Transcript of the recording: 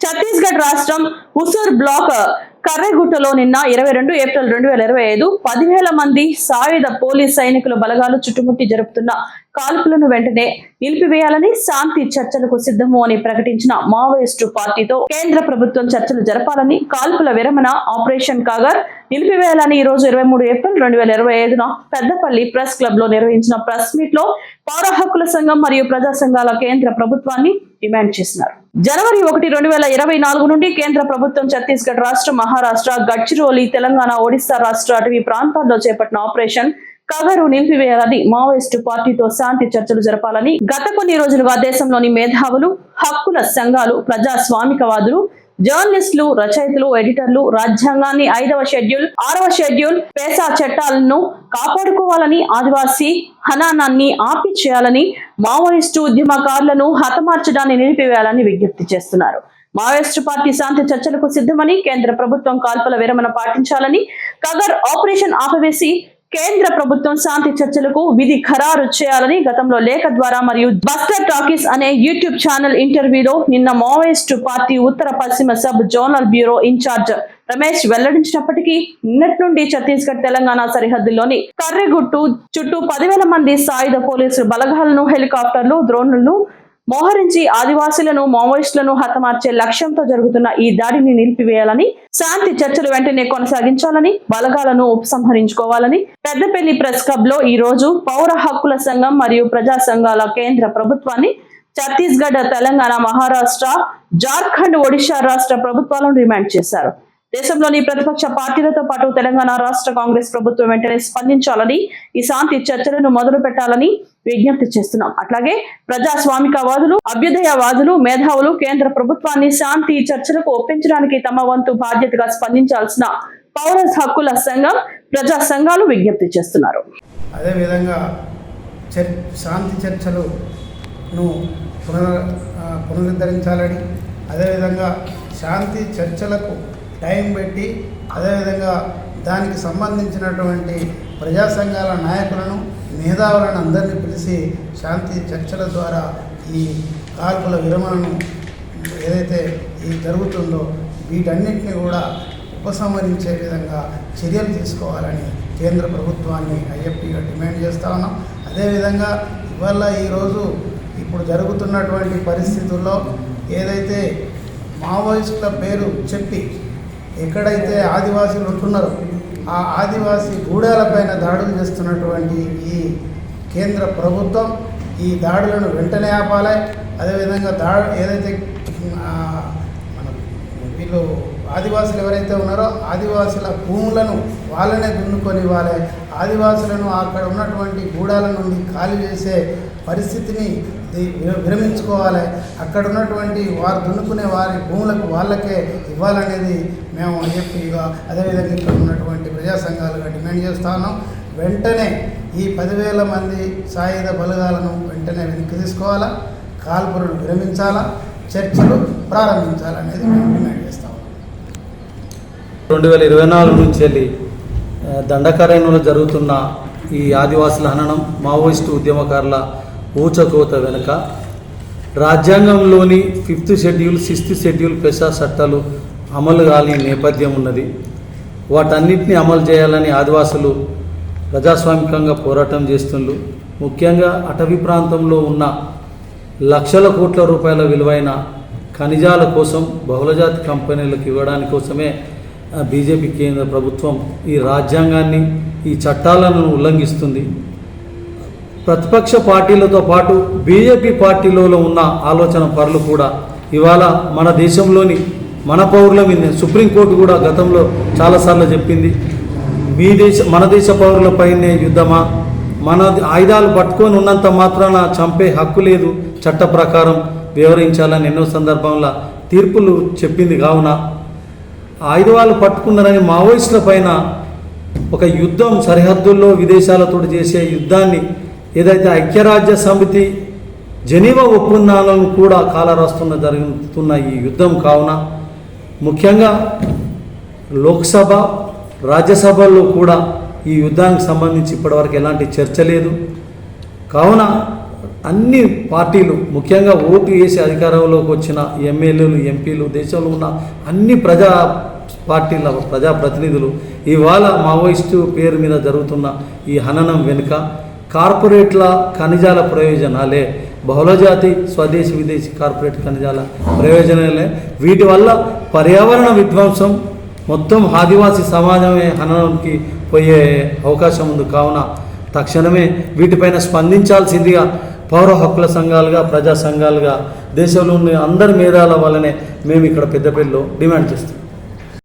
ఛత్తీస్గఢ్ రాష్ట్రం ఉసూర్ బ్లాక్ కర్రెగుట్టలో నిన్న ఇరవై రెండు ఏప్రిల్ రెండు వేల ఇరవై ఐదు పదివేల మంది సాయుధ పోలీస్ సైనికుల బలగాలు చుట్టుముట్టి జరుపుతున్న కాల్పులను వెంటనే నిలిపివేయాలని శాంతి చర్చలకు సిద్ధము అని ప్రకటించిన మావోయిస్టు పార్టీతో కేంద్ర ప్రభుత్వం చర్చలు జరపాలని కాల్పుల విరమణ ఆపరేషన్ కాగర్ నిలిపివేయాలని ఈ రోజు ఇరవై మూడు ఏప్రిల్ రెండు వేల ఇరవై ఐదున పెద్దపల్లి ప్రెస్ క్లబ్లో నిర్వహించిన ప్రెస్ మీట్లో పౌర హక్కుల సంఘం మరియు ప్రజా సంఘాల కేంద్ర ప్రభుత్వాన్ని డిమాండ్ చేసినారు. జనవరి ఒకటి రెండు వేల ఇరవై నాలుగు నుండి కేంద్ర ప్రభుత్వం ఛత్తీస్గఢ్ రాష్ట్ర మహారాష్ట్ర గడ్చిరోలి తెలంగాణ ఒడిశా రాష్ట్ర అటవీ ప్రాంతాల్లో చేపట్టిన ఆపరేషన్ కగరు నిలిపివేయాలని మావోయిస్టు పార్టీతో శాంతి చర్చలు జరపాలని గత కొన్ని రోజులుగా దేశంలోని మేధావులు హక్కుల సంఘాలు ప్రజాస్వామికవాదులు జర్నలిస్టులు రచయితలు ఎడిటర్లు రాజ్యాంగాన్ని ఐదవ షెడ్యూల్ ఆరవ షెడ్యూల్ పేసా చట్టాలను కాపాడుకోవాలని ఆదివాసీ హనానాన్ని ఆపి చేయాలని మావోయిస్టు ఉద్యమకారులను హతమార్చడాన్ని నిలిపివేయాలని విజ్ఞప్తి చేస్తున్నారు. మావోయిస్టు పార్టీ శాంతి చర్చలకు సిద్ధమని కేంద్ర ప్రభుత్వం కాల్పుల విరమణ పాటించాలని కగర్ ఆపరేషన్ ఆపవేసి కేంద్ర ప్రభుత్వం శాంతి చర్చలకు విధి ఖరారు చేయాలని గతంలో లేఖ ద్వారా మరియు బస్టర్ టాకీస్ అనే యూట్యూబ్ ఛానల్ ఇంటర్వ్యూలో నిన్న మావోయిస్టు పార్టీ ఉత్తర పశ్చిమ sub zonal bureau incharge Ramesh వెల్లడించినప్పటికీ నిన్నటి నుండి ఛత్తీస్గఢ్ తెలంగాణ సరిహద్దుల్లోని కర్రెగుట్టు చుట్టూ పదివేల మంది సాయుధ పోలీసులు బలగాలను హెలికాప్టర్లు డ్రోన్లను మోహరించి ఆదివాసులను మావోయిస్టులను హతమార్చే లక్ష్యంతో జరుగుతున్న ఈ దాడిని నిలిపివేయాలని శాంతి చర్చలు వెంటనే కొనసాగించాలని బలగాలను ఉపసంహరించుకోవాలని పెద్దపల్లి ప్రెస్ క్లబ్లో ఈ రోజు పౌర హక్కుల సంఘం మరియు ప్రజా సంఘాల కేంద్ర ప్రభుత్వాన్ని ఛత్తీస్గఢ్ తెలంగాణ మహారాష్ట్ర జార్ఖండ్ ఒడిశా రాష్ట్ర ప్రభుత్వాలను డిమాండ్ చేశారు. దేశంలోని ప్రతిపక్ష పార్టీలతో పాటు తెలంగాణ రాష్ట్ర కాంగ్రెస్ ప్రభుత్వం వెంటనే స్పందించాలని ఈ శాంతి చర్చలను మొదలు పెట్టాలని విజ్ఞప్తి చేస్తున్నాం. అట్లాగే ప్రజాస్వామికవాదులు అభ్యుదయవాదులు మేధావులు కేంద్ర ప్రభుత్వాన్ని శాంతి చర్చలకు ఒప్పించడానికి తమ వంతు బాధ్యతగా స్పందించాల్సిన పౌర హక్కుల సంఘం ప్రజా సంఘాలు విజ్ఞప్తి చేస్తున్నారు. అదేవిధంగా చర్ శాంతి చర్చలను పునర్ పునరుద్ధరించాలని అదేవిధంగా శాంతి చర్చలకు టైం పెట్టి అదేవిధంగా దానికి సంబంధించినటువంటి ప్రజా సంఘాల నాయకులను మేధావులను అందరినీ పిలిచి శాంతి చర్చల ద్వారా ఈ కార్కుల విరమణను ఏదైతే ఈ జరుగుతుందో వీటన్నిటిని కూడా ఉపసంహరించే విధంగా చర్యలు తీసుకోవాలని కేంద్ర ప్రభుత్వాన్ని ఐఎఫ్టీగా డిమాండ్ చేస్తా ఉన్నాం. అదేవిధంగా ఇవాళ ఈరోజు ఇప్పుడు జరుగుతున్నటువంటి పరిస్థితుల్లో ఏదైతే మావోయిస్టుల పేరు చెప్పి ఎక్కడైతే ఆదివాసీలు ఉంటున్నారో ఆ ఆదివాసీ గూడాలపైన దాడులు చేస్తున్నటువంటి ఈ కేంద్ర ప్రభుత్వం ఈ దాడులను వెంటనే ఆపాలి. అదేవిధంగా దాడు ఏదైతే మన వీళ్ళు ఆదివాసులు ఎవరైతే ఉన్నారో ఆదివాసుల భూములను వాళ్ళనే దున్నుకొని ఇవ్వాలి. ఆదివాసులను అక్కడ ఉన్నటువంటి గూడాల నుండి ఖాళీ చేసే పరిస్థితిని విరమించుకోవాలి. అక్కడ ఉన్నటువంటి వారు దున్నుకునే వారి భూములకు వాళ్ళకే ఇవ్వాలనేది మేము ఐఎఫ్టీగా అదేవిధంగా ఇక్కడ ఉన్నటువంటి ప్రజా సంఘాలుగా డిమాండ్ చేస్తా ఉన్నాం. వెంటనే ఈ పదివేల మంది సాయుధ బలగాలను వెంటనే వెనక్కి తీసుకోవాలా? కాల్పులను విరమించాలా? చర్చలు ప్రారంభించాలనేది మేము డిమాండ్ చేస్తాము రెండు వేల ఇరవై నాలుగు నుంచి వెళ్ళి దండకారణ్యంలో జరుగుతున్న ఈ ఆదివాసుల హననం మావోయిస్టు ఉద్యమకారుల ఊచకోత వెనుక రాజ్యాంగంలోని fifth schedule sixth schedule PESA చట్టాలు అమలు కాని నేపథ్యం ఉన్నది. వాటన్నిటిని అమలు చేయాలని ఆదివాసులు ప్రజాస్వామికంగా పోరాటం చేస్తుండ్రు. ముఖ్యంగా అటవీ ప్రాంతంలో ఉన్న లక్షల కోట్ల రూపాయల విలువైన ఖనిజాల కోసం బహుళజాతి కంపెనీలకు ఇవ్వడానికి కోసమే బీజేపీ కేంద్ర ప్రభుత్వం ఈ రాజ్యాంగాన్ని ఈ చట్టాలను ఉల్లంఘిస్తుంది. ప్రతిపక్ష పార్టీలతో పాటు బీజేపీ పార్టీలో ఉన్న ఆలోచన పరులు కూడా ఇవాళ మన దేశంలోని మన పౌరుల మీద. సుప్రీంకోర్టు కూడా గతంలో చాలాసార్లు చెప్పింది మీ దేశ మన దేశ పౌరులపైనే యుద్ధమా? మన ఆయుధాలు పట్టుకొని ఉన్నంత మాత్రాన చంపే హక్కు లేదు చట్ట ప్రకారం వివరించాలని ఎన్నో సందర్భంలో తీర్పులు చెప్పింది కావున ఆయుధాలు పట్టుకున్నారని మావోయిస్టుల పైన ఒక యుద్ధం సరిహద్దుల్లో విదేశాలతో చేసే యుద్ధాన్ని ఏదైతే ఐక్యరాజ్య సమితి జనీవా ఒప్పందాలను కూడా కాలరాస్తున్న జరుగుతున్న ఈ యుద్ధం కావున ముఖ్యంగా లోక్సభ రాజ్యసభల్లో కూడా ఈ యుద్ధానికి సంబంధించి ఇప్పటివరకు ఎలాంటి చర్చ లేదు. కావున అన్ని పార్టీలు ముఖ్యంగా ఓటు వేసి అధికారంలోకి వచ్చిన ఎమ్మెల్యేలు ఎంపీలు దేశంలో ఉన్న అన్ని ప్రజా పార్టీల ప్రజాప్రతినిధులు ఇవాళ మావోయిస్టు పేరు మీద జరుగుతున్న ఈ హననం వెనుక కార్పొరేట్ల ఖనిజాల ప్రయోజనాలే బహుళజాతి స్వదేశీ విదేశీ కార్పొరేట్ ఖనిజాల ప్రయోజనాలే. వీటి వల్ల పర్యావరణ విధ్వంసం మొత్తం ఆదివాసీ సమాజమే హననంకి పోయే అవకాశం ఉంది. కావున తక్షణమే వీటిపైన స్పందించాల్సిందిగా పౌర హక్కుల సంఘాలుగా ప్రజా సంఘాలుగా దేశంలో ఉన్న అందరి మేధాల వల్లనే మేము ఇక్కడ పెద్దపల్లిలో డిమాండ్ చేస్తాం